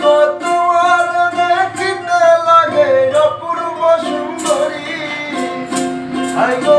গো তোমার দেখিতে লাগে অপূর্ব সুন্দরী। হাই গো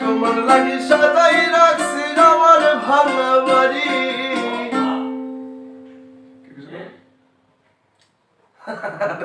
তোমার লাগি সাজাই রাখছি আমার ভাঙা বাড়ি